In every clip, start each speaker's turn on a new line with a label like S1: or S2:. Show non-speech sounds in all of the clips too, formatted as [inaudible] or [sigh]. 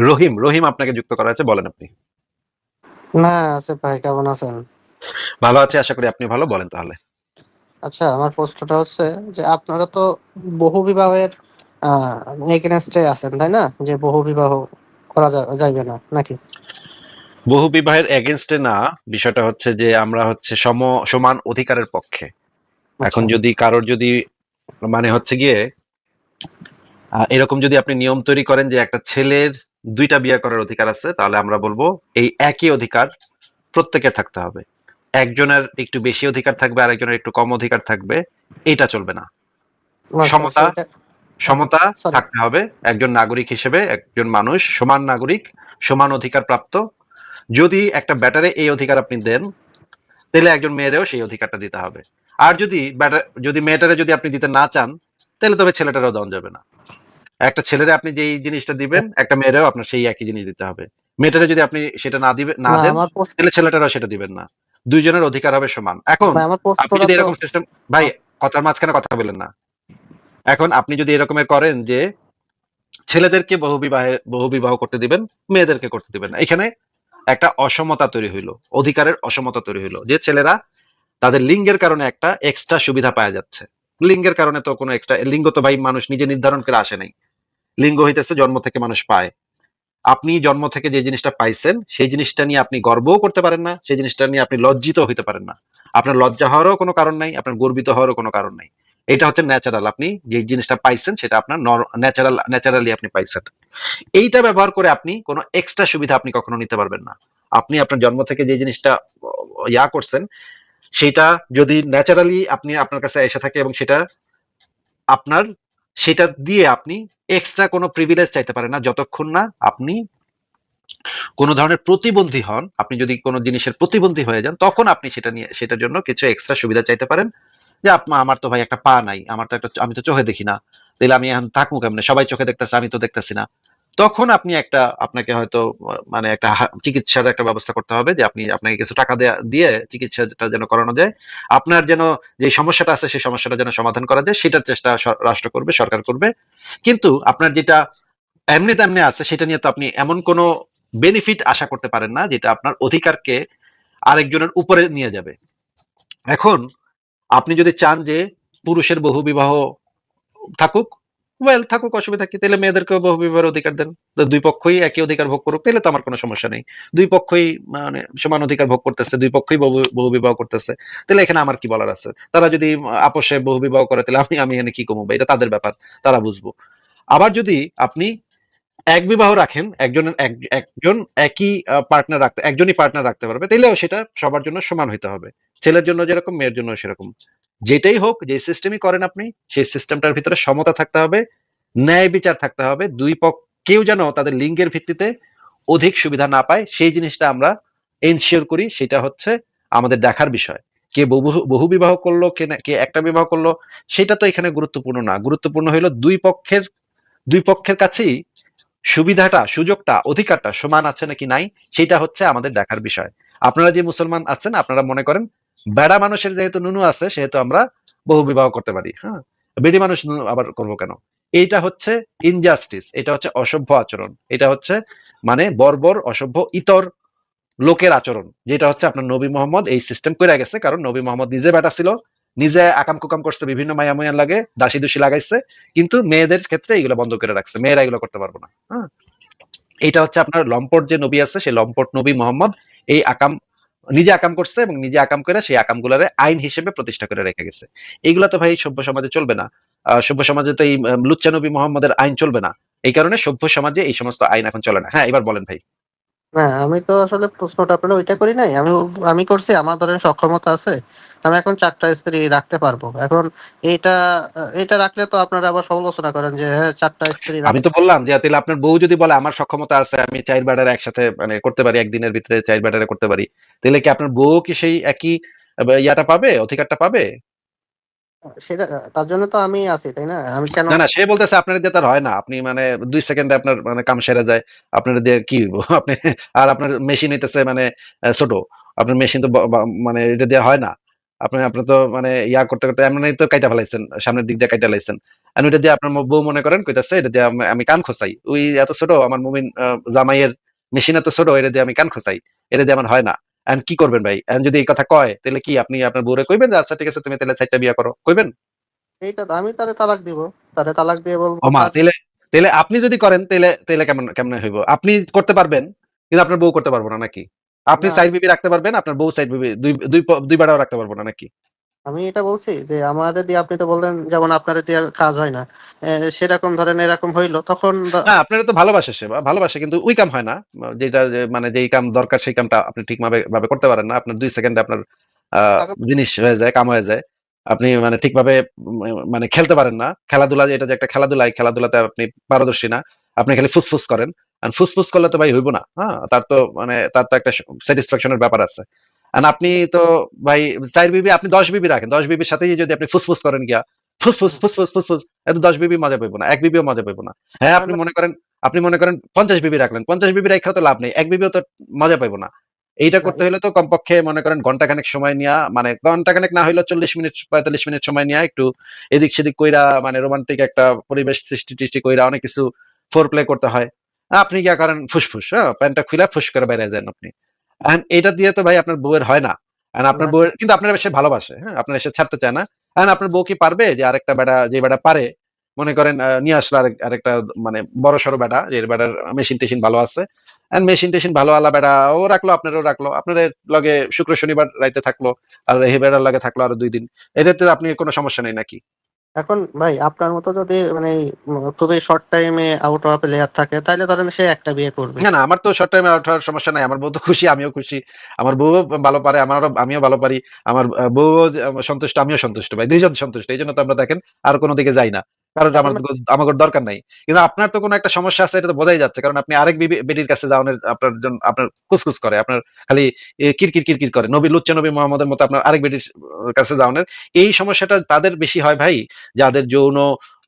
S1: রহিম রহিম আপনাকে যুক্ত করা আছে বলেন আপনি।
S2: না আসিফ ভাই কেমন আছেন?
S1: ভালো আছে আশা করি আপনি ভালো বলেন তাহলে।
S2: আচ্ছা আমার প্রশ্নটা হচ্ছে যে আপনারা তো বহু বিবাহের এগেনস্টে আছেন তাই না? যে বহু বিবাহ করা যা- যাইবে না নাকি?
S1: বহু বিবাহের এগেনস্টে না বিষয়টা হচ্ছে যে আমরা হচ্ছে সম সমান অধিকারের পক্ষে। এখন
S2: আচ্ছা,
S1: যদি কারোর যদি মানে হচ্ছে গিয়ে এরকম যদি আপনি নিয়ম তৈরি করেন যে একটা ছেলের দুইটা বিয়ে করার অধিকার আছে তাহলে আমরা বলব এই একই অধিকার প্রত্যেকের থাকতে হবে। একজনের একটু বেশি অধিকার থাকবে আর একজনের একটু কম অধিকার থাকবে এটা চলবে না। সমতা সমতা থাকতে হবে একজন নাগরিক হিসেবে একজন মানুষ সমান নাগরিক সমান অধিকার প্রাপ্ত। যদি একটা ব্যাটারে এই অধিকার আপনি দেন তাহলে একজন মেয়েরেও সেই অধিকারটা দিতে হবে। আর যদি ব্যাটার যদি মেয়েটারে যদি আপনি দিতে না চান তাহলে তবে ছেলেটারও দেওয়া যাবে না। একটা ছেলেরে আপনি যেই জিনিসটা দিবেন একটা মেয়েরেও আপনার সেই একই জিনিস দিতে হবে। মেয়েটারে যদি আপনি সেটা না দিবেন না দেন তাহলে ছেলেটারও সেটা দিবেন না। দুইজনের অধিকার হবে সমান। এখন আপনি যদি এরকম সিস্টেম ভাই কথার মাঝখানে কথা বলেন না। এখন আপনি যদি এরকমের করেন যে ছেলেদেরকে বহু বিবাহে বহু বিবাহ করতে দিবেন মেয়েদেরকে করতে দিবেন না। এখানে একটা অসমতা তৈরি হইল অধিকারের অসমতা তৈরি হইল। যে ছেলেরা তাদের লিঙ্গের কারণে একটা এক্সট্রা সুবিধা পাওয়া যাচ্ছে। লিঙ্গের কারণে তো কোনো এক্সট্রা লিঙ্গ তো ভাই মানুষ নিজে নির্ধারণ করে আসে নাই। লিঙ্গ হইতেছে জন্ম থেকে মানুষ পায়। আপনি জন্ম থেকে যে জিনিসটা পাইছেন, সেই জিনিসটা নিয়ে আপনি গর্বও করতে পারেন না, সেই জিনিসটা নিয়ে আপনি লজ্জিত হইতে পারেন না। আপনার লজ্জা হওয়ারও কোনো কারণ নাই, আপনার গর্বিত হওয়ারও কোনো কারণ নাই। এটা হচ্ছে ন্যাচারাল আপনি যে জিনিসটা পাইছেন, সেটা আপনার ন্যাচারাল ন্যাচারালি আপনি পাইছেন। এইটা ব্যবহার করে আপনি কোনো এক্সট্রা সুবিধা আপনি কখনো নিতে পারবেন না। আপনি আপনার জন্ম থেকে যে জিনিসটা ইয়া করছেন, সেটা যদি ন্যাচারালি আপনি আপনার কাছে এসে থাকে এবং সেটা আপনার সেটা দিয়ে আপনি এক্সট্রা কোনো প্রিভিলেজ চাইতে পারেন না, যতক্ষণ না আপনি কোনো ধরনের প্রতিবন্ধী হন, আপনি যদি কোনো জিনিসের প্রতিবন্ধী হয়ে যান, তখন আপনি সেটা নিয়ে, সেটার জন্য কিছু এক্সট্রা সুবিধা চাইতে পারেন। যে আমার তো ভাই একটা পা নাই, আমার তো একটা আমি তো চোখে দেখি না। তাহলে আমি এখন থাকব কেমন? সবাই চোখে দেখতেছে, আমি তো দেখতেছি না। তখন আপনি একটা, আপনাকে হয়তো মানে একটা চিকিৎসার একটা ব্যবস্থা করতে হবে যে আপনি আপনাকে কিছু টাকা দিয়ে চিকিৎসাটা যেন করানো যায়। আপনার যেন যে সমস্যাটা আছে, সেই সমস্যাটা যেন সমাধান করা যায়, সেটার চেষ্টা রাষ্ট্র করবে, সরকার করবে। কিন্তু আপনার যেটা এমনি তেমনি আছে, সেটা নিয়ে তো আপনি এমন কোনো বেনিফিট আশা করতে পারেন না, যেটা আপনার অধিকারকে আরেকজনের উপরে নিয়ে যাবে। এখন আপনি যদি চান যে পুরুষের বহু বিবাহ থাকুক ওয়েল থাকুক, অসুবিধা কি? তাহলে মেয়েদেরকেও বহু বিবাহের অধিকার দেন। দুই পক্ষই একই অধিকার ভোগ করুক, তাহলে তো আমার কোনো সমস্যা নেই। দুই পক্ষই মানে সমান অধিকার ভোগ করতেছে, দুই পক্ষই বহু বহু বিবাহ করতেছে। তাহলে এখানে আমার কি বলার আছে? তারা যদি আপোষে বহু বিবাহ করে, তাহলে আমি আমি এখানে কি কমবো এটা তাদের ব্যাপার, তারা বুঝব। আবার যদি আপনি এক বিবাহ রাখেন, একজন, এক- একজন একই পার্টনার রাখতে, একজনই পার্টনার রাখতে পারবে তাইলেও সেটা সবার জন্য সমান হইতে হবে। ছেলের জন্য যেরকম, মেয়ের জন্য সেরকম। যেটাই হোক, যে সিস্টেমই করেন আপনি, সেই সিস্টেমটার ভিতরে সমতা থাকতে হবে, ন্যায় বিচার থাকতে হবে, দুই পক্ষ কেউ যেন তাদের লিঙ্গের ভিত্তিতে অধিক সুবিধা না পায়, সেই জিনিসটা আমরা এনশিওর করি, সেটা হচ্ছে আমাদের দেখার বিষয়। কে বহু বহু বিবাহ করল, কে না- কে একটা বিবাহ করল, সেটা তো এখানে গুরুত্বপূর্ণ না। গুরুত্বপূর্ণ হইল দুই পক্ষের দুই পক্ষের কাছেই সুবিধাটা, সুযোগটা, অধিকারটা সমান আছে নাকি নাই সেটা হচ্ছে আমাদের দেখার বিষয়। আপনারা যে মুসলমান আছেন, আপনারা মনে করেন বেড়া মানুষের যেহেতু নুনু আছে, সেহেতু আমরা বহু বিবাহ করতে পারি হ্যাঁ? বেড়ি মানুষ নুনু আবার করব কেন? এইটা হচ্ছে ইনজাস্টিস এটা হচ্ছে অসভ্য আচরণ, এটা হচ্ছে মানে বর্বর, অসভ্য, ইতর লোকের আচরণ, যেটা হচ্ছে আপনার নবী মোহাম্মদ এই সিস্টেম করে গেছে, কারণ নবী মোহাম্মদ নিজে বেটা ছিল নিজে আকাম কুকাম করছে, বিভিন্ন মায়া মুয়া লাগে, দাসী দুষি লাগাইছে, কিন্তু মেয়েদের ক্ষেত্রে এগুলো বন্ধ করে রাখছে, মেয়েরা এগুলো করতে পারব না হ্যাঁ? এটা হচ্ছে আপনার লম্পট যে নবী আছে, সেই লম্পট নবী মোহাম্মদ, এই আকাম, নিজে আকাম করছে এবং নিজে আকাম করে সেই আকাম গুলারে আইন হিসেবে প্রতিষ্ঠা করে রেখে গেছে। এগুলো তো ভাই সভ্য সমাজে চলবে না। সভ্য সমাজে তো এই লুচ্চা নবী মোহাম্মদের আইন চলবে না। এই কারণে সভ্য সমাজে এই সমস্ত আইন এখন চলে না। হ্যাঁ এবার বলেন ভাই।
S2: না, আমি তো আসলে প্রশ্নটা আপনার ওইটা করি নাই। আমি আমি করছি, আমার ধরেন সক্ষমতা আছে, আমি এখন চারটা স্ত্রী রাখতে পারব। এখন এটা এটা রাখলে তো আপনারা আবার সমালোচনা করেন যে হ্যাঁ চারটা স্ত্রী
S1: আমি তো বললাম যে, তাহলে আপনার বউ যদি বলে, আমার সক্ষমতা আছে, আমি চাইর ব্যাটারে একসাথে মানে করতে পারি, একদিনের ভিতরে চাইর ব্যাটারে করতে পারি, তাহলে কি আপনার বউ কি সেই একই ইয়াটা পাবে, অধিকারটা পাবে?
S2: সেটা, তার জন্য তো আমি আছি, তাই না? আমি কেন
S1: না না, সে বলতেছে আপনার দিয়ে তার হয় না। আপনি মানে দুই সেকেন্ডে আপনার মানে কাম সেরে যায়। আপনার দিয়ে কি [laughs] আপনি, আর আপনার মেশিন হইতেছে মানে ছোট। আপনার মেশিন তো মানে এটা দিয়ে হয় না। আপনি আপনি তো মানে ইয়া করতে করতে এমনই তো কাইটা ফেলাইছেন, সামনের দিক দিয়ে কাইটা লাইছেন। আর ওইটা দিয়ে আপনার বউ মনে করেন, কইতাছে, এটা দিয়ে আমি- আমি কান খোসাই ওই এত ছোট, আমার মুমিন জামাইয়ের মেশিন এত ছোট, এটা দিয়ে আমি কান খোসাই এটা দিয়ে আমার হয় না। এখন কি করবেন ভাই? এন্ড যদি এই কথা কয় তাহলে কি আপনি আপনার বউরে কইবেন যে আচ্ছা ঠিক আছে তুমি তাহলে সাইডটা বিয়া করো? কইবেন?
S2: এইটা আমি তারে তালাক দিব। তারে তালাক দিয়ে বলব
S1: ও মা তাহলে তাহলে আপনি যদি করেন তাহলে তাহলে কেমন কেমন হইব? আপনি করতে পারবেন কিন্তু আপনার বউ করতে পারব না নাকি? আপনি। সাইড বিবি রাখতে পারবেন আপনার বউ সাইড বিবি দুই দুই দুই বাড়াও রাখতে পারব না নাকি?
S2: আমি এটা বলছি যে আমারে দিয়ে আপনি তো বললেন যেমন আপনারে দিয়ে কাজ হয় না সেরকম ধরেন এরকম হইল তখন
S1: হ্যাঁ আপনারা তো ভালোবাসে সে ভালোবাসে কিন্তু ওই কাম হয় না। যেটা মানে যেই কাম দরকার সেই কামটা আপনি ঠিক ভাবে করতে পারেন না। আপনার দুই সেকেন্ডে আপনার জিনিস হয়ে যায় কাম হয়ে যায়। আপনি মানে ঠিকভাবে মানে খেলতে পারেন না। খেলাধুলা এটা যে একটা খেলাধুলা এই খেলাধুলাতে আপনি পারদর্শী না। আপনি খালি ফুসফুস করেন। আর ফুসফুস করলে তো ভাই হইব না হ্যাঁ? তার তো মানে তার তো একটা স্যাটিসফ্যাকশনের ব্যাপার আছে। আর আপনি তো ভাই চার বিবি আপনি দশ বিবি রাখেন দশ বিবির সাথেই যদি আপনি ফুসফুস করেন গিয়া ফুসফুস ফুসফুস ফুসফুস এত দশ বিবি মজা পাইবো না এক বিবিও মজা পাইবো না। হ্যাঁ আপনি মনে করেন আপনি মনে করেন পঞ্চাশ বিবি রাখলেন পঞ্চাশ বিবি রেখেও তো লাভ নেই এক বিবিও তো মজা পাইবো না। এইটা করতে হলে তো কমপক্ষে মনে করেন ঘন্টাখানেক সময় নিয়া মানে ঘণ্টা ঘন্টাখানেক না হইলেও চল্লিশ মিনিট পঁয়তাল্লিশ মিনিট সময় নিয়ে একটু এদিক সেদিক কইরা মানে রোমান্টিক একটা পরিবেশ সৃষ্টি টিষ্টি কইরা অনেক কিছু ফোর প্লে করতে হয়। আপনি কি করেন ফুসফুস হ্যাঁ প্যান্টটা খুলে ফুস করে বেড়ে যান আপনি। And এটা দিয়ে তো ভাই আপনার বউয়ের হয় না। And আপনার বউয়ের কিন্তু আপনার সে ভালোবাসে হ্যাঁ? আপনার এসে ছাড়তে চায় না। And আপনার বউ কি পারবে যে আরেকটা বেটা যে বেটা পারে? মনে করেন নিয়ে আসলো আরেকটা মানে বড় সড়ো বেটা যে বেটার মেশিন টেশিন ভালো আছে। এন্ড মেশিন টেশিন ভালো আলা বেটা ও রাখল আপনারও রাখল। আপনার লগে শুক্র শনিবার রাইতে থাকল আর হে বেড়ার লগে থাকল আরও দুই দিন। এটাতে আপনি কোনো সমস্যা নেই নাকি?
S2: এখন ভাই, আপনার মতো যদি মানে খুবই শর্ট টাইমে আউট হওয়া প্লেয়ার থাকে তাহলে ধরেন সে একটা বিয়ে করবে।
S1: না না, আমার তো শর্ট টাইমে আউট হওয়ার সমস্যা নাই। আমার বউ তো খুশি, আমিও খুশি। আমার বউ ভালো পারে, আমারও, আমিও ভালো পারি। আমার বউ সন্তুষ্ট, আমিও সন্তুষ্ট। ভাই, দুইজন সন্তুষ্ট, এই জন্য তো আমরা দেখেন আর কোনো দিকে যাই না। কারণ আমার আমার দরকার নাই। কিন্তু আপনার তো কোনো একটা সমস্যা আছে এটা তো বোঝাই যাচ্ছে। কারণ আপনি আরেক বেটির কাছে যাওয়ার আপনার জন্য আপনার কুসকুস করে। আপনার খালি কিরকির কিরকির করে। নবী লুচ্চা নবী মোহাম্মদের মতো আপনার আরেক বেটির কাছে যাওয়ার এই সমস্যাটা তাদের বেশি হয় ভাই যাদের যৌন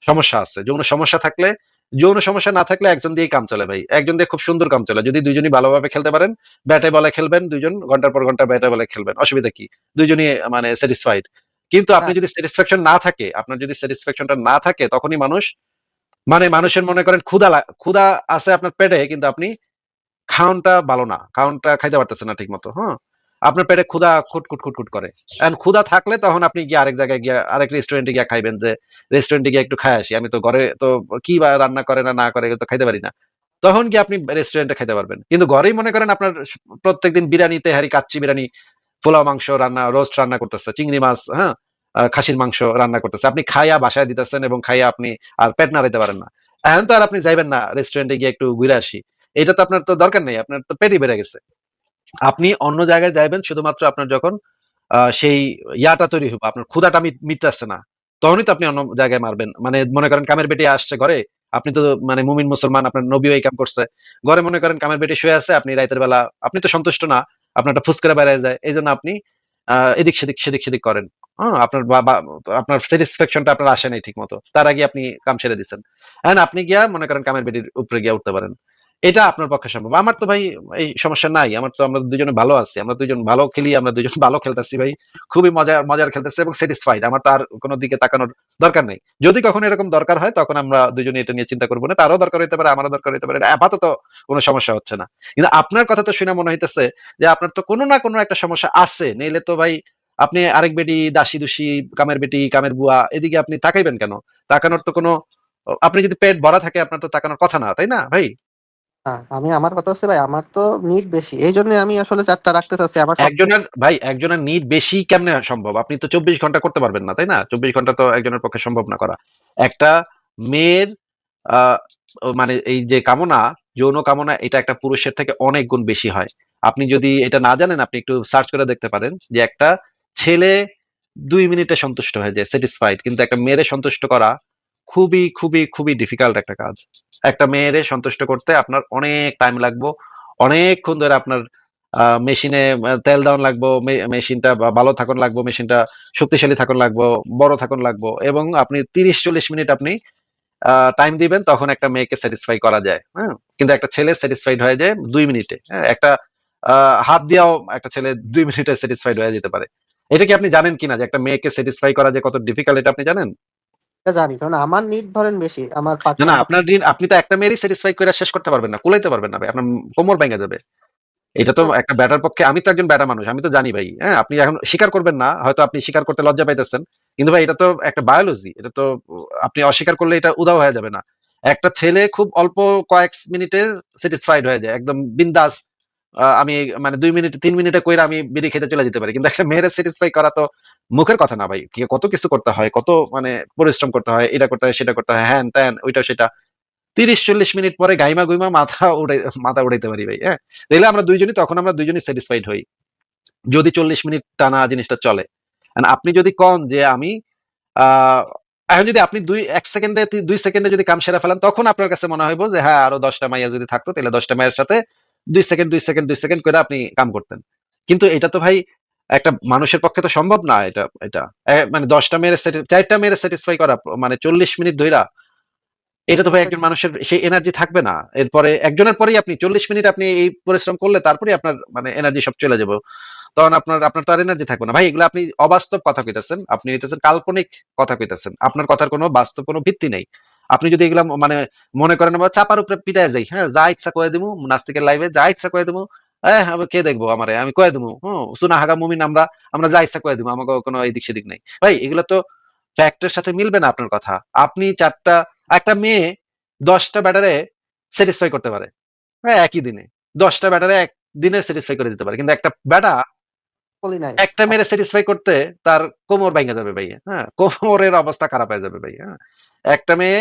S1: সমস্যা আছে। যৌন সমস্যা থাকলে যৌন সমস্যা না থাকলে একজন দিয়েই কাম চলে ভাই। একজন দিয়ে খুব সুন্দর কাম চলে। যদি দুইজনই ভালোভাবে খেলতে পারেন ব্যাটে বলে খেলবেন দুইজন ঘণ্টার পর ঘণ্টা ব্যাটে বলে খেলবেন। অসুবিধা কি? দুইজনই মানে স্যাটিসফাইড কিন্তু আপনি। যদি স্যাটিসফ্যাকশন না থাকে আপনার যদি স্যাটিসফ্যাকশনটা না থাকে তখনই মানুষ মানে মানুষের মনে করেন ক্ষুধা লা- ক্ষুধা আছে আপনার পেটে কিন্তু আপনি খাওনটা ভালো না খাওনটা খাইতে পারতেছেন না ঠিক মতো হ্যাঁ? আপনার পেটে ক্ষুধা খুট খুট খুট খুট করে। এখন ক্ষুধা থাকলে তখন আপনি গিয়ে আরেক জায়গায় গিয়ে আরেক রেস্টুরেন্টে গিয়ে খাইবেন যে রেস্টুরেন্টে গিয়ে একটু খাই আসি আমি তো ঘরে তো কি বা রান্না করে না না করে তো খাইতে পারি না। তখন কি আপনি রেস্টুরেন্টে খাইতে পারবেন। কিন্তু ঘরেই মনে করেন আপনার প্রত্যেকদিন বিরিয়ানিতে হারি কাচ্চি বিরিয়ানি পোলাও মাংস রান্না রোস্ট রান্না করতেছে, চিংড়ি মাছ হ্যাঁ? খাসির মাংস রান্না করতেছে। আপনি খাইয়া বাসায় দিতেছেন এবং খাইয়া আপনি আর পেট নাড়াইতে পারেন না। এখন তো আর আপনি যাইবেন না রেস্টুরেন্টে গিয়ে একটু ঘুরে আসি। এটা তো আপনার তো দরকার নেই, আপনার তো পেটই বেড়ে গেছে। আপনি অন্য জায়গায় যাইবেন, শুধুমাত্র আপনার যখন সেই ইয়াটা তৈরি হবে আপনার ক্ষুধাটা মিট- মিটতেছে না। তখনই তো আপনি অন্য জায়গায় মারবেন। মানে মনে করেন কামের বেটি আসছে ঘরে, আপনি তো মানে মুমিন মুসলমান, আপনার নবীও এই কাম করছে। ঘরে মনে করেন কামের বেটি শুয়ে আছে, আপনি রাতের বেলা, আপনি তো সন্তুষ্ট না। আপনারটা ফুসকরা বেরায় যায়। এই জন্য আপনি এদিক সেদিক সেদিক সেদিক করেন। হ্যাঁ আপনার বাবা আপনার স্যাটিসফ্যাকশনটা আপনার আসে নাই ঠিক মতো তার আগে আপনি কাম সেরে দিচ্ছেন হ্যাঁ আপনি গিয়া মনে করেন কামের বেটির উপরে গিয়া উঠতে পারেন। এটা আপনার পক্ষে সম্ভব। আমার তো ভাই এই সমস্যা নাই। আমার তো আমরা দুজনে ভালো আছি। আমরা দুজন ভালো খেলি, আমরা দুজন ভালো খেলতেছি ভাই। খুবই মজার মজার খেলতেছে এবং স্যাটিসফাইড আমার তার কোনো দিকে তাকানোর দরকার নেই। যদি কখনো এরকম দরকার হয়, তখন আমরা দুজনে এটা নিয়ে চিন্তা করব না। তারও দরকার হতে পারে, আমারও দরকার হতে পারে। আপাতত কোনো সমস্যা হচ্ছে না। কিন্তু আপনার কথা তো শুনে মনে হইতেছে যে আপনার তো কোনো না কোনো একটা সমস্যা আছে। নইলে তো ভাই আপনি আরেক বেটি, দাসী দুষি, কামের বেটি, কামের বুয়া, এদিকে আপনি তাকাইবেন কেন? তাকানোর তো কোনো, আপনি যদি পেট ভরা থাকে, আপনার তো তাকানোর কথা না, তাই না ভাই?
S2: আমি আমার কথা হচ্ছে ভাই আমার তো নিড বেশি। এই জন্য আমি আসলে চারটা রাখতে চাচ্ছি আমার
S1: একজনের ভাই একজনের নিড বেশি কেমনে সম্ভব? আপনি তো চব্বিশ ঘণ্টা করতে পারবেন না তাই না? চব্বিশ ঘণ্টা তো একজনের পক্ষে সম্ভব না করা। একটা মেয়ের আহ, মানে এই যে কামনা যৌন কামনা এটা একটা পুরুষের থেকে অনেক গুণ বেশি হয়। আপনি যদি এটা না জানেন আপনি একটু সার্চ করে দেখতে পারেন যে একটা ছেলে দুই মিনিটে সন্তুষ্ট হয়ে যায় স্যাটিসফাইড কিন্তু একটা মেয়েরে সন্তুষ্ট করা খুবই খুবই খুবই ডিফিকাল্ট একটা কাজ। একটা মেয়েরে সন্তুষ্ট করতে আপনার অনেক টাইম লাগবে, অনেকক্ষণ ধরে আপনার মেশিনে তেল দাউন লাগবো মেশিনটা ভালো থাকুন লাগবো মেশিনটা শক্তিশালী থাকুন লাগবো, বড় থাকুন লাগবো এবং আপনি তিরিশ চল্লিশ মিনিট আপনি টাইম দিবেন, তখন একটা মেয়েকে স্যাটিসফাই করা যায় হ্যাঁ? কিন্তু একটা ছেলে স্যাটিসফাইড হয়ে যায় দুই মিনিটে হ্যাঁ? একটা হাত দিয়েও একটা ছেলে দুই মিনিটে স্যাটিসফাইড হয়ে যেতে পারে। এটা কি আপনি জানেন কিনা যে একটা মেয়েকে স্যাটিসফাই করা যে কত ডিফিকাল্ট এটা আপনি জানেন?
S2: এটা জানি কারণ আমার নিড ধরেন বেশি আমার
S1: না না আপনার দিন আপনি তো একটা মেয়েরই স্যাটিসফাই করে শেষ করতে পারবেন না কুলাইতে পারবেন না ভাই আপনার কোমর ভেঙে যাবে। এটা তো একটা ব্যাটার পক্ষে আমি তো একজন ব্যাটা মানুষ আমি তো জানি ভাই হ্যাঁ আপনি এখন স্বীকার করবেন না হয়তো আপনি স্বীকার করতে লজ্জা পাইতেছেন কিন্তু ভাই এটা তো একটা বায়োলজি এটা তো আপনি অস্বীকার করলে এটা উদাও হয়ে যাবে না। একটা ছেলে খুব অল্প কয়েক মিনিটে স্যাটিসফাইড হয়ে যায় একদম বিন্দাস আমি মানে দুই মিনিট, তিন মিনিটে কইরা আমি বিড়ি খেতে চলে যেতে পারি। কিন্তু একটা মেয়ের স্যাটিসফাই করা তো মুখের কথা না ভাই। কত কিছু করতে হয়, কত মানে পরিশ্রম করতে হয়, এটা করতে হয়, সেটা করতে হয়, হ্যান ত্যান, ওইটা, সেটা। তিরিশ, চল্লিশ মিনিট পরে গাইমা গুইমা মাথা উড়াই, মাথা উড়াইতে পারি ভাই হ্যাঁ? তাহলে আমরা দুইজনই, তখন আমরা দুইজনই স্যাটিসফাইড হই। যদি চল্লিশ মিনিট টানা জিনিসটা চলে। আপনি যদি কন যে আমি এখন যদি আপনি দুই, এক সেকেন্ডে, দুই সেকেন্ডে যদি কাম সেরা ফেলেন, তখন আপনার কাছে মনে হইব যে হ্যাঁ আরও দশটা মাইয়া যদি থাকতো তাহলে দশটা মায়ের সাথে দুই সেকেন্ড দুই সেকেন্ড দুই সেকেন্ড করে আপনি কাম করতেন। কিন্তু এটা তো ভাই একটা মানুষের পক্ষে তো সম্ভব না এটা এটা। মানে দশটা মেয়ের চারটা মেয়ের স্যাটিসফাই করা মানে চল্লিশ মিনিট ধইরা, এটা তো ভাই একজন মানুষের সেই এনার্জি থাকবে না। এরপরে একজনের পরেই আপনি চল্লিশ মিনিট আপনি এই পরিশ্রম করলে তারপরে আপনার মানে এনার্জি সব চলে যাবে। তখন আপনার আপনার তো আর এনার্জি থাকবে না। ভাই এগুলো আপনি অবাস্তব কথা কইতেছেন, আপনি হইতেছেন কাল্পনিক কথা কইতেছেন। আপনার কথার কোনো বাস্তব কোনো ভিত্তি নেই। আপনি যদি এগুলা মানে মনে করেন চাপার উপরে পিটায় যাই হ্যাঁ? যা ইচ্ছা কয়ে দেবো নাস্তিকের লাইভে যা ইচ্ছা কয়ে দেবো হ্যাঁ কে দেখব আমারে? আমি কয়ে দেবো হ্যাঁ সুনা হাগা মুমিন আমরা আমরা যা ইচ্ছা কয়ে দেবো আমাকে কোনো এদিক সেদিক নাই। ভাই, এগুলো তো ফ্যাক্টের সাথে মিলবে না আপনার কথা। আপনি চারটা, একটা মেয়ে দশটা ব্যাটারে স্যাটিসফাই করতে পারে। হ্যাঁ একই দিনে। দশটা ব্যাটারে এক দিনে স্যাটিসফাই করে দিতে পারে। কিন্তু একটা ব্যাটা একটা মেরে স্যাটিসফাই করতে তার কোমর ভেঙে যাবে ভাই হ্যাঁ? কোমরের অবস্থা খারাপ হয়ে যাবে ভাই হ্যাঁ? একটা মেয়ে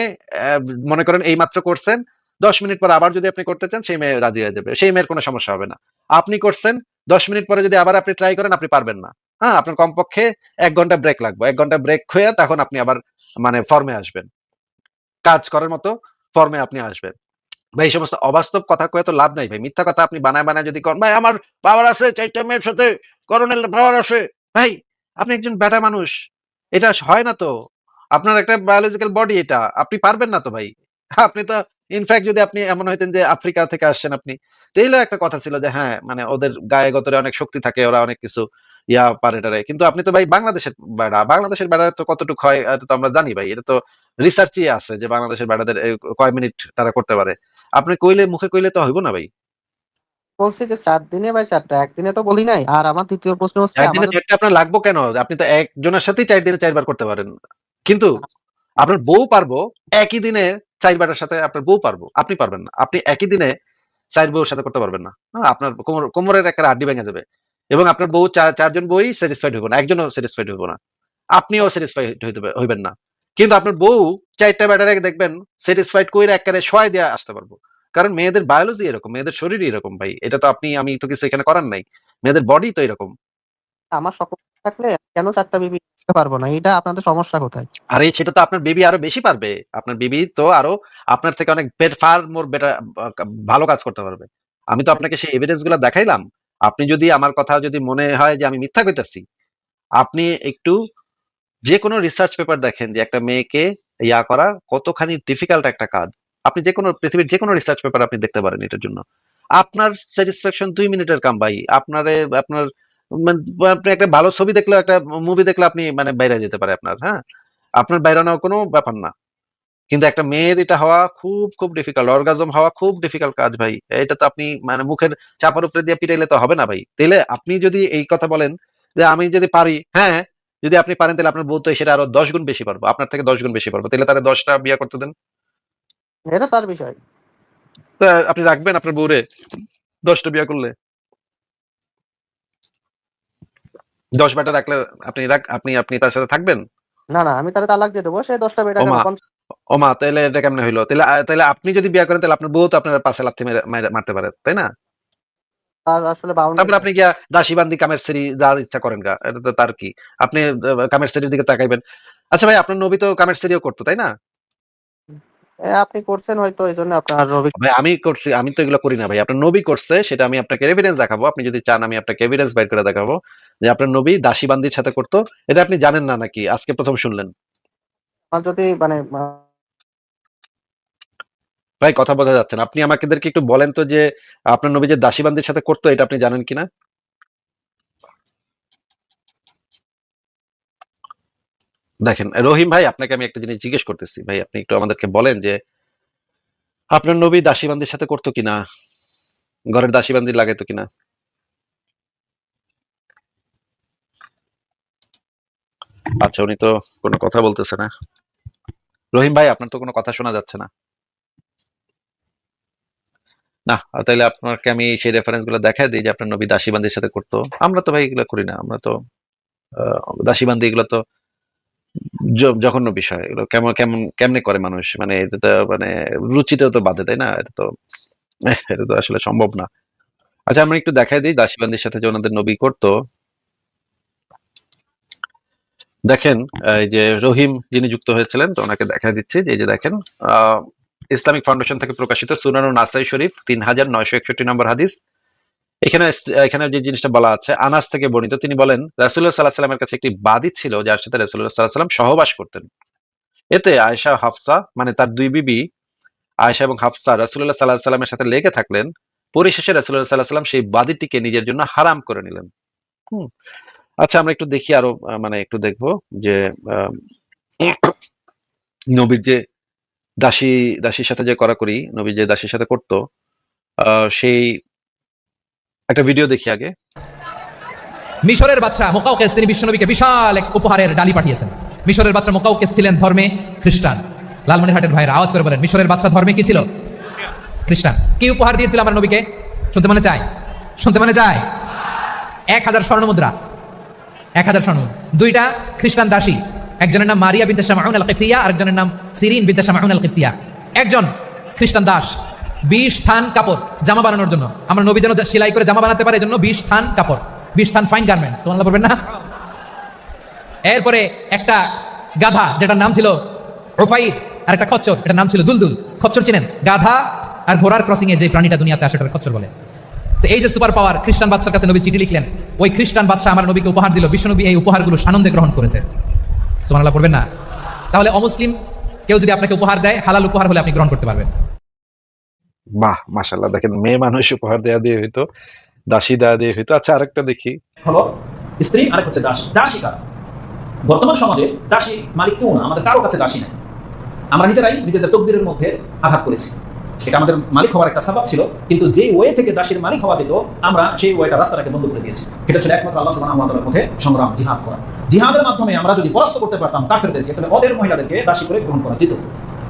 S1: মনে করেন এই মাত্র করছেন, দশ মিনিট পর আবার যদি আপনি করতে চান, সেই মেয়ে রাজি হয়ে যাবে, সেই মেয়ের কোনো সমস্যা হবে না। আপনি করছেন, দশ মিনিট পরে যদি আবার আপনি ট্রাই করেন, আপনি পারবেন না হ্যাঁ? আপনার কমপক্ষে এক ঘণ্টা ব্রেক লাগবে, এক ঘণ্টা ব্রেক হয়ে তখন আপনি আবার মানে ফর্মে আসবেন। কাজ করার মতো ফর্মে আপনি আসবেন। ভাই, এই সমস্ত অবাস্তব কথা কয়ে তো লাভ নাই ভাই, মিথ্যা কথা আপনি বানায় বানায় যদি করেন ভাই, আমার পাওয়ার আছে, চারটা মেয়ের সাথে করোনাল পাওয়ার আছে ভাই, আপনি একজন বেটা মানুষ। এটা হয় না তো। আপনার একটা বায়োলজিক্যাল বডি এটা। আপনি পারবেন না তো ভাই। আপনি তো ইনফ্যাক্ট যদি আপনি এমন হইতেন যে আফ্রিকা থেকে আসছেন আপনি তাইলেও একটা কথা ছিল যে হ্যাঁ মানে ওদের গায়ে গতরে অনেক শক্তি থাকে, ওরা অনেক কিছু ইয়া পারে টারে। কিন্তু আপনি তো ভাই বাংলাদেশের বেড়া বাংলাদেশের বেড়া তো কতটুকু হয়, এটা তো আমরা জানি ভাই। এটা তো রিসার্চই আছে যে বাংলাদেশের বেড়াদের কয় মিনিট তারা করতে পারে। আপনি কইলে, মুখে কইলে তো হইব না ভাই।
S2: বলছি যে চার দিনে বা চারটা একদিনে তো বলি নাই। আর আমার দ্বিতীয় প্রশ্ন হচ্ছে
S1: একদিনে চারটা আপনার লাগবো কেন? আপনি তো একজনের সাথেই চার দিনে চারবার করতে পারেন। কিন্তু আপনার বউ পারব একই দিনে চারবারের সাথে আপনার বউ পারব। আপনি পারবেন না। আপনি একই দিনে চার বউর সাথে করতে পারবেন না। আপনার কোমর কোমরের একটা আড্ডি ভেঙে যাবে। এবং আপনার বউ চারজন বই স্যাটিসফাইড হইব না। একজনও স্যাটিসফাইড হইব না। আপনিও স্যাটিসফাইড হইতে হইবেন না। কিন্তু আপনার বউ চারটা ব্যাটারে দেখবেন স্যাটিসফাইড কইরা একবারে সয় দিয়ে আসতে পারব। কারণ মেয়েদের বায়োলজি এরকম মেয়েদের শরীরই এরকম ভাই। এটা তো আপনি আমি তো কিছু এখানে করার নাই। মেয়েদের বডি তো এরকম।
S2: আমার সকল থাকলে কেন চারটা বিবি পারব না? এটা আপনাদের সমস্যা কোথায়?
S1: আরে সেটা তো আপনার বেবি আরও বেশি পারবে। আপনার বেবি তো আরও আপনার থেকে অনেক ফার মোর বেটার ভালো কাজ করতে পারবে। আমি তো আপনাকে সেই এভিডেন্সগুলো দেখাইলাম। আপনি যদি আমার কথা যদি মনে হয় যে আমি মিথ্যা কইতাছি আপনি একটু যে কোনো রিসার্চ পেপার দেখেন যে একটা মেয়েকে ইয়া করা কতখানি ডিফিকাল্ট একটা কাজ। আপনি যে কোনো পৃথিবীর যে কোনো রিসার্চ পেপার আপনি দেখতে পারেন এটার জন্য। আপনার স্যাটিসফ্যাকশন দুই মিনিটের কাম ভাই। আপনারে, আপনার মানে আপনি একটা ভালো ছবি দেখলে একটা মুভি দেখলে আপনি মানে বাইরে যেতে পারে আপনার হ্যাঁ? আপনার বাইরানো কোনো ব্যাপার না। কিন্তু একটা মেয়ের এটা হওয়া খুব খুব ডিফিকাল্ট অর্গাজম হওয়া খুব ডিফিকাল্ট কাজ ভাই। এটা তো আপনি মানে মুখের চাপার উপরে দিয়ে পিটাইলে তো হবে না ভাই। তাহলে আপনি যদি এই কথা বলেন যে আমি যদি পারি হ্যাঁ যদি আপনি পারেন তাহলে আপনার বউ তো সেটা আরও দশ গুণ বেশি পারব, আপনার থেকে দশ গুণ বেশি পারব। তাহলে তারা দশটা বিয়ে করতে দেন।
S2: এটা তার বিষয়।
S1: তা আপনি রাখবেন আপনার বউরে? দশটা বিয়ে করলে? দশ বেটা রাখলে আপনি রাখ আপনি আপনি তার সাথে থাকবেন?
S2: না না আমি তাহলে তালাক দিয়ে দেবো সে দশটা বেটা
S1: ও মা তাহলে এটা কেমনে হইল? তাহলে তাহলে আপনি যদি বিয়া করেন তাহলে আপনার বউ তো আপনার পাশে লাথি মেরে- মেরে- মারতে পারে তাই না?
S2: তার আসলে
S1: তারপর আপনি গিয়া দাসী বান্দি কামের সেরি যা ইচ্ছা করেন গা এটা তো তার কি? আপনি কামের সেরির দিকে তাকাইবেন। আচ্ছা ভাই আপনার নবী তো কামের সেরিও করতো তাই না?
S2: আপনি করছেন হয়তো এই জন্য আপনার রবি
S1: ভাই আমি করছি আমি তো এগুলো করি না ভাই। আপনার নবী করছে সেটা আমি আপনাকে এভিডেন্স দেখাবো। আপনি যদি চান আমি আপনাকে এভিডেন্স বাইর করে দেখাবো যে আপনার নবী দাসী বান্দির সাথে করতো। এটা আপনি জানেন না নাকি? আজকে প্রথম শুনলেন।
S2: আমার যদি মানে
S1: ভাই কথা বোঝা যাচ্ছে না। আপনি আমাদেরকে একটু বলেন তো যে আপনার নবী যে দাসী বান্দির সাথে করতো এটা আপনি জানেন কিনা? দেখেন রহিম ভাই আপনাকে আমি একটা জিনিস জিজ্ঞেস করতেছি। ভাই আপনি একটু আমাদেরকে বলেন যে আপনার নবী দাসীবান্দির সাথে করতো কিনা? ঘরের দাসীবান্দি লাগাইতো কিনা? আচ্ছা উনি তো কোনো কথা বলতেছে না। রহিম ভাই আপনার তো কোনো কথা শোনা যাচ্ছে না। না তাইলে আপনাকে আমি সেই রেফারেন্সগুলো দেখাই দিই যে আপনার নবী দাসীবান্দির সাথে করতো। আমরা তো ভাই এগুলো করি না। আমরা তো আহ, দাসীবান্দি এগুলো তো জঘন্য বিষয়। এগুলো কেমন কেমন কেমনে করে মানুষ? মানে এটা তো মানে রুচিতেও তো বাধে, তাই না? এটা তো [laughs] এটা তো আসলে সম্ভব না। আচ্ছা আমরা একটু দেখাই দিই। দাসীবান্দির সাথে যে ওনাদের নবী করতো। দেখেন, এই যে রহিম যিনি যুক্ত হয়েছিলেন, তো ওনাকে দেখা দিচ্ছি। যে যে দেখেন ইসলামিক ফাউন্ডেশন থেকে প্রকাশিত সুনান নাসাই শরীফ, তিন হাজার নয়শো একষট্টি নম্বর হাদিস। এখানে এখানে যে জিনিসটা বলা আছে, আনাস থেকে বর্ণিত, তিনি বলেন রাসুল্লাহ সাল্লাহ সাল্লামের কাছে একটি বাদি ছিল, যার সাথে রাসুল্লাহ সাল্লাহ সাল্লাম সহবাস করতেন। এতে আয়েশা হাফসা মানে তার দুই বিবি, আয়েশা এবং হাফসা রাসুল্লাহ সাল্লাহ সাল্লামের সাথে লেগে থাকলেন, পরিশেষে রাসুল্লাহ সাল্লাহ সাল্লাম সেই বাদীটিকে নিজের জন্য হারাম করে নিলেন। হুম। আচ্ছা আমরা একটু দেখি আরও মানে একটু দেখব যে নবীর যে দাসী, দাসীর সাথে যে করা করি নবী যে দাসীর সাথে করতো সেই একটা ভিডিও দেখি আগে।
S3: মিশরের বাদশাহ মোকাউকেস তিনি বিশ্বনবীকে বিশাল এক উপহারের ডালি পাঠিয়েছেন। মিশরের বাদশাহ মোকাউকেস ছিলেন ধর্মে খ্রিস্টান। লালমনিরহাটের ভাইরা আওয়াজ করে বলেন, মিশরের বাদশাহ ধর্মে কি ছিল? খ্রিস্টান। কি উপহার দিয়েছিল আমার নবীকে? শুনতে মনে চায়। শুনতে মনে চায়? এক হাজার স্বর্ণ মুদ্রা। এক হাজার স্বর্ণ দুইটা খ্রিস্টান দাসী। একজনের নাম মারিয়া বিনতে শামাউন আল কিপ্তিয়া আরেকজনের নাম সিরিন বিনতে শামাউন আল কিপ্তিয়া একজন খ্রিস্টান দাস। বিশ থান কাপড় জামা বানানোর জন্য। আমরা নবী যেন সেলাই করে জামা বানাতে পারে জন্য বিশ থান কাপড়। বিশ থান ফাইন গার্মেন্ট সোমাল্লা পড়বেন না? এরপরে একটা গাধা, যেটার নাম ছিল রোফাইর আর একটা খচ্চর, এটার নাম ছিল দুলদুল। খচ্চর চিনেন? গাধা আর ঘোড়ার ক্রসিং এ যে প্রাণীটা দুনিয়াতে আসে ওটার খচ্চর বলে। তো এই যে সুপার পাওয়ার খ্রিস্টান বাদশার কাছে নবী চিঠি লিখলেন, ওই খ্রিস্টান বাদশা আমার নবীকে উপহার দিল, বিশ্বনবী এই উপহারগুলো সানন্দে গ্রহণ করেছে। সুমানাল্লাহ পড়বেন না? তাহলে অমুসলিম, কেউ যদি আপনাকে উপহার দেয়, হালাল উপহার হলে আপনি গ্রহণ করতে পারবেন।
S1: বাহ মাশাল্লাহ দেখেন, মেয়ে মানুষ উপহার দেয়া দিয়ে হইতো, দাসী দেয়া দিয়ে হইতো। আচ্ছা আরেকটা দেখি।
S4: হলো, স্ত্রী, আরেক হচ্ছে দাসী। দাসী কার? বর্তমান সমাজে দাসী মালিক কেউ না, আমাদের কারও কাছে দাসী নাই। আমরা নিজেরাই নিজেদের তকদিরের মধ্যে আঘাত করেছি। এটা আমাদের মালিক হওয়ার একটা স্বভাব ছিল, কিন্তু যে ওয়ে থেকে দাসীর মালিক হওয়া যেত, আমরা সেই ওয়েটা রাস্তাটাকে বন্ধ করে দিয়েছি। এটা ছিল একমাত্র আল্লাহ ওয়া তাআলার পথে সংগ্রাম, জিহাদ করা। জিহাদের মাধ্যমে আমরা যদি পরাস্ত করতে পারতাম কাফেরদেরকে, তাহলে ওদের মহিলাদেরকে দাসী করে গ্রহণ করা যেত।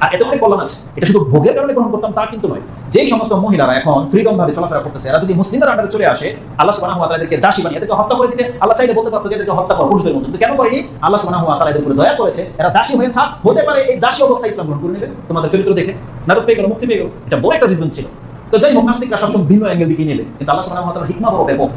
S4: আর এত অনেক কল্যাণ আছে। এটা শুধু ভোগের কারণে গ্রহণ করতাম, তা কিন্তু নয়। যেই সমস্ত মহিলারা এখন ফ্রিডম ভাবে চলাফেরা করতেছে, এরা যদি মুসলিমদের আন্ডারে চলে আসে, আল্লাহ সুবহানাহু ওয়া তাআলা এদেরকে দাসী বানিয়ে এদেরকে হত্যা করে দিতে আল্লাহ চাইলে বলতে পারতো এদেরকে হত্যা কর পুরুষদের কিন্তু কেন করেনি? আল্লাহ সুবহানাহু ওয়া তাআলা এদের উপরে দয়া করেছে। এরা দাসী হয়ে থাক, হতে পারে এই দাসী অবস্থায় ইসলাম গ্রহণ করে নেবে। তোমাদের চরিত্র দেখে। না তো পেয়ে গেল, মুক্তি পেয়ে গেল। এটা বড় একটা রিজন ছিল। তো যাই হোক, নাস্তিকরা সবসময় ভিন্ন অ্যাঙ্গেল দিকে নেবে। কিন্তু আল্লাহ তাআলার হিকমা বড় ব্যাপক।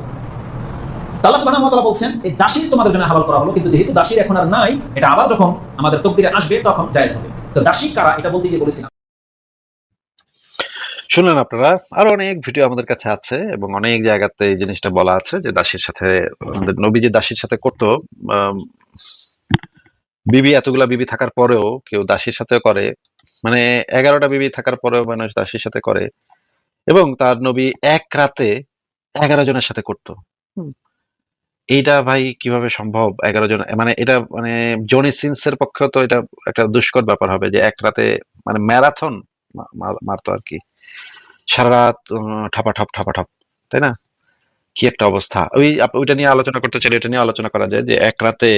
S4: বলছেন এই দাসী তোমাদের জন্য হালাল করা হলো কিন্তু যেহেতু দাসীর এখন আর নাই এটা আবার যখন আমাদের তকদিরে আসবে তখন জায়েজ হবে। তো দাসী কারা? এটা বলতে গিয়ে বলেছিলাম।
S1: শুনলেন আপনারা আরও অনেক ভিডিও আমাদের কাছে আছে এবং অনেক জায়গাতে এই জিনিসটা বলা আছে যে দাসীর সাথে আমাদের নবী যে দাসীর সাথে করতো বিবি এতগুলা বিবি থাকার পরেও কেউ দাসীর সাথে করে মানে এগারোটা বিবি থাকার পরেও মানুষ দাসীর সাথে করে এবং তার নবী এক রাতে এগারো জনের সাথে করতো। এইটা ভাই কীভাবে সম্ভব? এগারো জন মানে এটা মানে জনি সিন্সের পক্ষেও তো এটা একটা দুষ্কর ব্যাপার হবে যে এক রাতে মানে ম্যারাথন মারতো আর কি। সারা রাত উম, ঠাপাঠাপ ঠাপাঠাপ তাই না? কি একটা অবস্থা। ওই ওইটা নিয়ে আলোচনা করতে চাইলে এটা নিয়ে আলোচনা করা যায় যে এক রাতে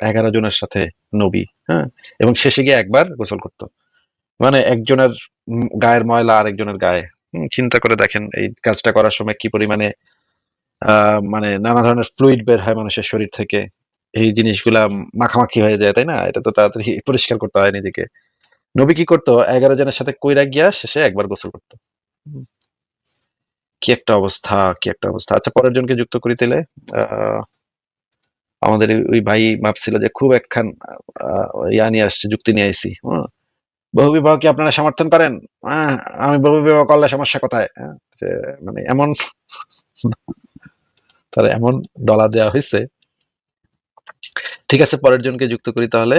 S1: এগারো জনের সাথে নবী হ্যাঁ? এবং শেষে গিয়ে একবার গোসল করতো। মানে একজনের গায়ের ময়লা আরেকজনের গায়ে। হুম, চিন্তা করে দেখেন এই কাজটা করার সময় কি পরিমাণে মানে নানা ধরনের ফ্লুইড বের হয় মানুষের শরীর থেকে। এই জিনিসগুলা মাখামাখি হয়ে যায়, তাই না? এটা তো তাড়াতাড়ি পরিষ্কার করতে হয় নিজেকে। নবী কি করতো? এগারো জনের সাথে কইরা গিয়া শেষে একবার গোসল করতো। কি একটা অবস্থা, কি একটা অবস্থা। আচ্ছা পরের জনকে যুক্ত করি তাহলে। আমাদের ওই- ভাই ভাবছিল যে খুব একখান ইয়া নিয়ে আসছে, যুক্তি নিয়ে আইসি বহু বিবাহ কি আপনারা সমর্থন করেন? আমি বহু বিবাহ করলে সমস্যা কোথায়? মানে এমন তার এমন ডলা দেওয়া হয়েছে। ঠিক আছে পরের জনকে যুক্ত করি তাহলে।